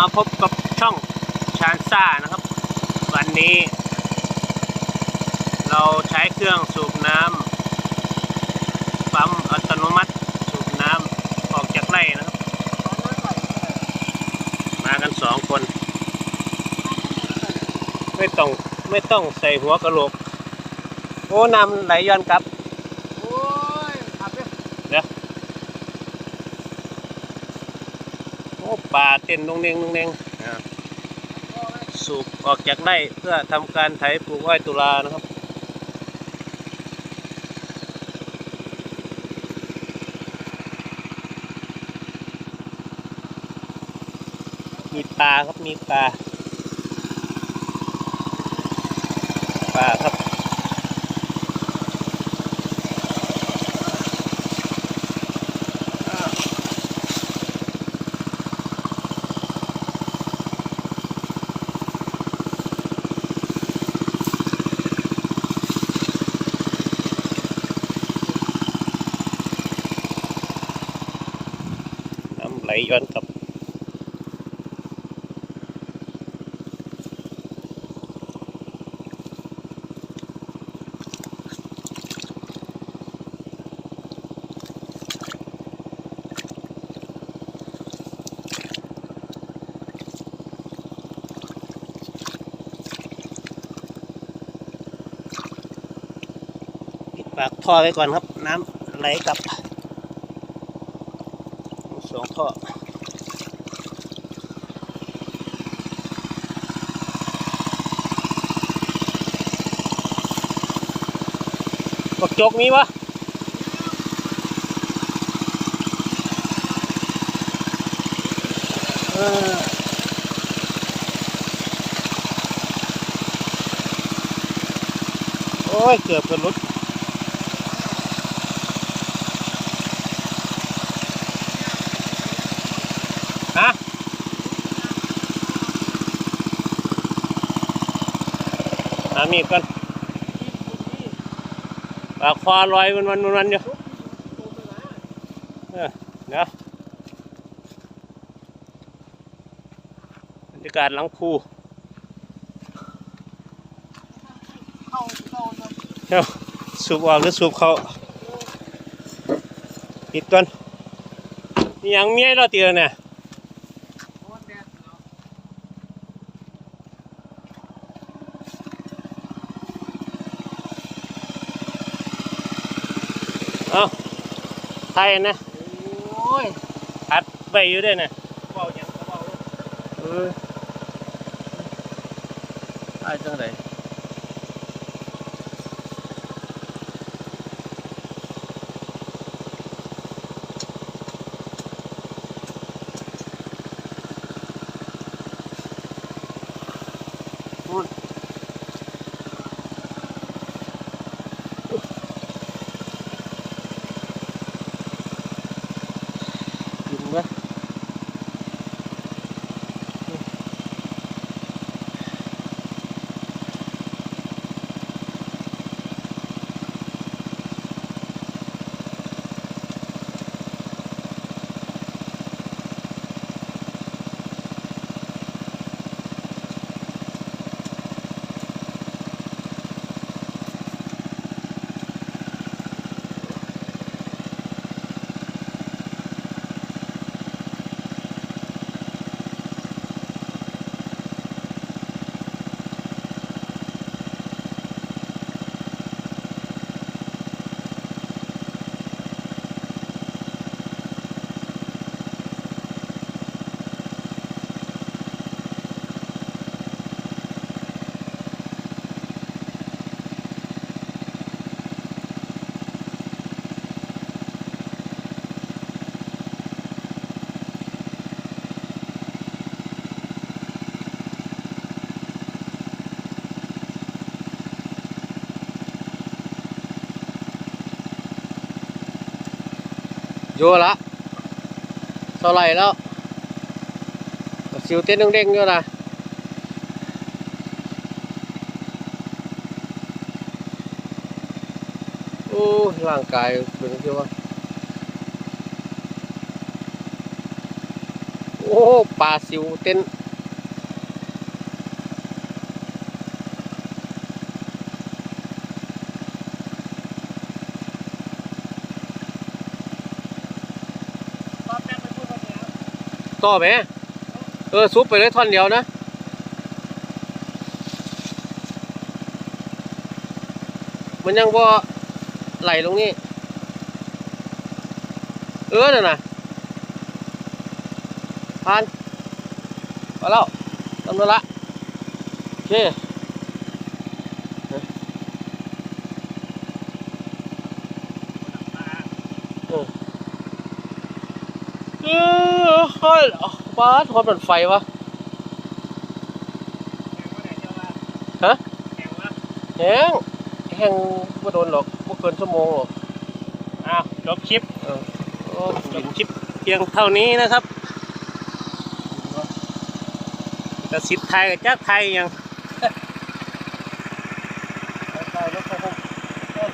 มาพบกับช่องชานซ่านะครับ วันนี้ เราใช้เครื่องสูบน้ำปั๊มอัตโนมัติสูบน้ำออกจากไร่นะครับ มากันสองคน ไม่ต้องไม่ต้องใส่หัวกระโหลก โอ้น้ำไหลย้อนกลับ โอ้ยขับไป เดี๋ยว โอ้ป่าเต้นตรงเน่งตรงเน่งอ่าสูบออกจากไร่เพื่อทำการไถปลูกอ้อยตุลานะครับมีปลาครับมีปลาปลาครับ ไหลย้อนกลับปิดปากท่อไว้ก่อนครับ น้ำไหลกลับ สองท่อบักจกมีวะเออโอ้ย เกือบเป็นรถามีดก่อนปากคอลอยมันมันมันมันอยู่เออเดี๋ยวบรรยากาศหลังภูเข้าเข้านะเดี๋ยวสูบออกหรือสูบเขาปิดก่อนมีหยังเมียเราเตียเนี่ย โอ้แดดเนาะ เอาไทยนะโอ้ยอัดไปอยู่ด้วยนะเบาอย่างก็เบาเลยเออไอ้จังไดพูด โยละเท่าไหร่แล้วสิวเต้นเด้งๆอยู่นะโอ้ร่างกายเป็นที่ว่าโอ้โอ้ปลาสิวเต้น ตอนแรกไปพูดว่าเนี่ย ต่อไหมเออซุปไปเลยท่อนเดียวนะมันยังบ่ไหลลงนี่เออน่ะนะผ่านมาแล้วทำแล้วละโอเคเออ ฮอดบ้าทอดมันไฟวะฮะแห้งแห้งไม่โดนหรอกไม่เกินชั่วโมงหรอกอ้าวจบคลิปเออโอ้จบิบนคลิปเพียงเท่านี้นะครับแต่สิทธิ์ไทยกับจักไทยยังไปแล้วก็คง